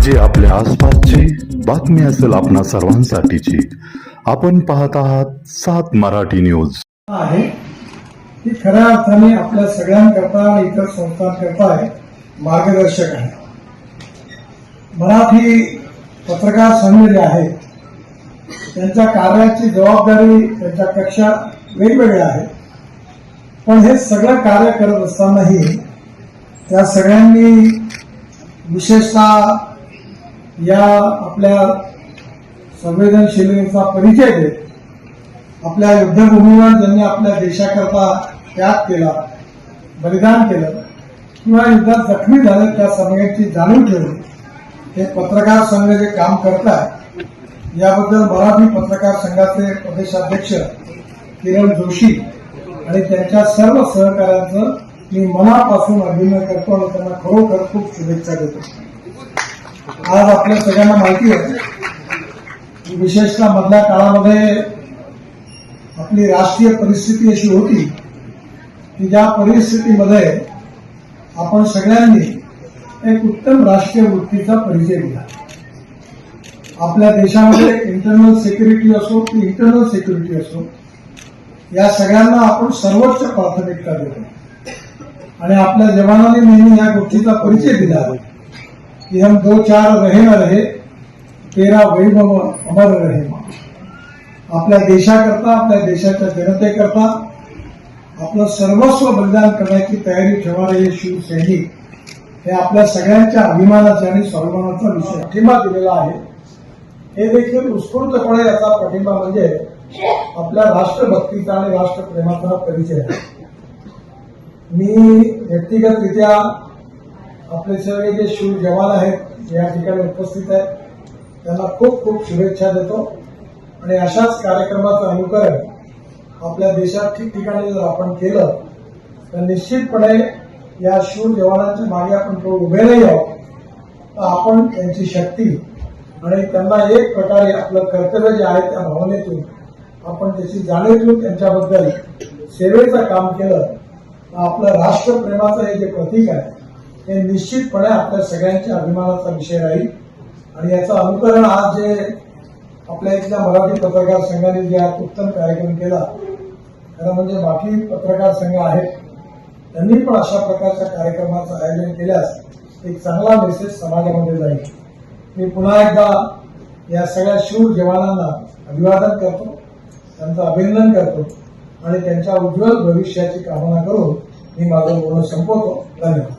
म्हणजे आपल्या आसपासची बातमी असेल आपणा सर्वांसाठीची. आपण पाहत आहात सात मराठी न्यूज. आहे ती खऱ्या अर्थाने आपल्या सगळ्यांकरता आणि इतर संस्थांकरता मार्गदर्शक आहे. मराठी पत्रकार संघ जे आहेत. त्यांच्या कार्याची जबाबदारी त्यांच्या कक्षा वेगवेगळ्या आहेत पण हे सगळं कार्य करत असतानाही त्या सगळ्यांनी विशेषतः या आपल्या संवेदनशीलतेचा परिचय देत आपल्या युद्धभूमीवर ज्यांनी आपल्या देशाकरता त्याग केला बलिदान केलं किंवा युद्धात जखमी झाले त्या सगळ्यांची जाणीव ठेवून हे पत्रकार संघ जे काम करतात याबद्दल मराठी पत्रकार संघाचे प्रदेशाध्यक्ष किरण जोशी आणि त्यांच्या सर्व सहकाऱ्यांचं मी मनापासून अभिनय करतो आणि त्यांना खरोखर खूप शुभेच्छा देतो. आज आपल्या सगळ्यांना माहिती आहे की विशेषतः मधल्या काळामध्ये आपली राष्ट्रीय परिस्थिती अशी होती की ज्या परिस्थितीमध्ये आपण सगळ्यांनी एक उत्तम राष्ट्रीय वृत्तीचा परिचय दिला. आपल्या देशामध्ये इंटरनल सिक्युरिटी असो की इंटरनल सिक्युरिटी असो या सगळ्यांना आपण सर्वोच्च प्राथमिकता देतो. आणि आपल्या जवानांनी नेहमी या गोष्टीचा परिचय दिला. कि हम दो चार रहे न रहे तेरा वैभव अमर रहे आपल्या देशाकरता आपल्या देशाच्या जनतेकरता आपलं सर्वस्व बलिदान करण्याची तयारी ठेवणारे हे शिवसैनिक. हे आपल्या सगळ्यांच्या अभिमानाचा आणि स्वाभिमानाचा विषय पाठिंबा दिलेला आहे. हे देखील उत्स्फूर्तपणे याचा पाठिंबा म्हणजे आपल्या राष्ट्रभक्तीचा आणि राष्ट्रप्रेमाचा परिचय. आहे मी व्यक्तिगतरित्या आपले सगळे जे शिव जवान आहेत या ठिकाणी उपस्थित आहेत. त्यांना खूप खूप शुभेच्छा देतो. आणि अशाच कार्यक्रमाचं अनुकरण आपल्या देशात ठिकठिकाणी जर आपण केलं तर निश्चितपणे या शूर जवानांच्या मागे आपण थोडं उभे नाही आहोत. तर आपण त्यांची शक्ती आणि त्यांना एक प्रकारे आपलं कर्तव्य जे आहे त्या भावनेतून आपण त्याची जाणीव ठेवून त्यांच्याबद्दल सेवेचं काम केलं तर आपलं राष्ट्रप्रेमाचं हे जे प्रतीक आहे हे निश्चितपणे आपल्या सगळ्यांच्या अभिमानाचा विषय राहील. आणि याचं अनुकरण आज जे आपल्या इथल्या मराठी पत्रकार संघाने जे आज उत्तम कार्यक्रम केला खरं म्हणजे बाकी पत्रकार संघ आहेत त्यांनी पण अशा प्रकारच्या कार्यक्रमाचं आयोजन केल्यास एक चांगला मेसेज समाजामध्ये जाईल. मी पुन्हा एकदा या सगळ्या शूर जवानांना अभिवादन करतो त्यांचं अभिनंदन करतो आणि त्यांच्या उज्ज्वल भविष्याची कामना करून मी माझं बोलणं संपवतो. धन्यवाद.